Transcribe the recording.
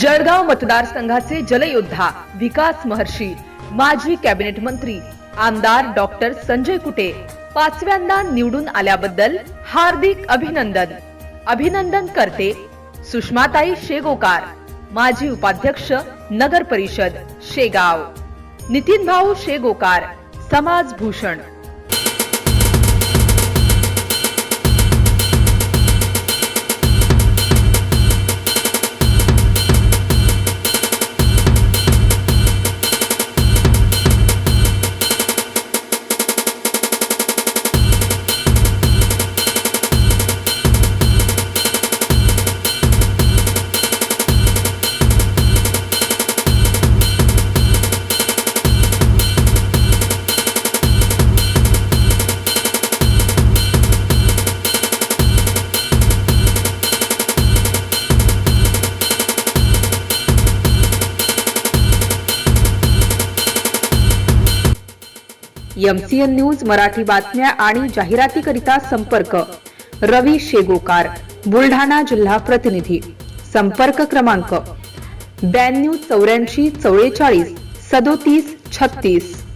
जळगाव मतदारसंघाचे जलयोद्धा विकास महर्षी माजी कॅबिनेट मंत्री आमदार डॉक्टर संजय कुटे पाचव्यांदा निवडून आल्याबद्दल हार्दिक अभिनंदन. अभिनंदन करते सुषमाताई शेगोकार माजी उपाध्यक्ष नगर परिषद शेगाव. नितीन भाऊ शेगोकार समाज भूषण एमसीएन न्यूज मराठी बातम्या आणि जाहिरातीकरिता संपर्क. रवी शेगोकार बुलढाणा जिल्हा प्रतिनिधी. संपर्क क्रमांक. ब्याण्णव चौऱ्याऐंशी चौवेचाळीस सदोतीस छत्तीस.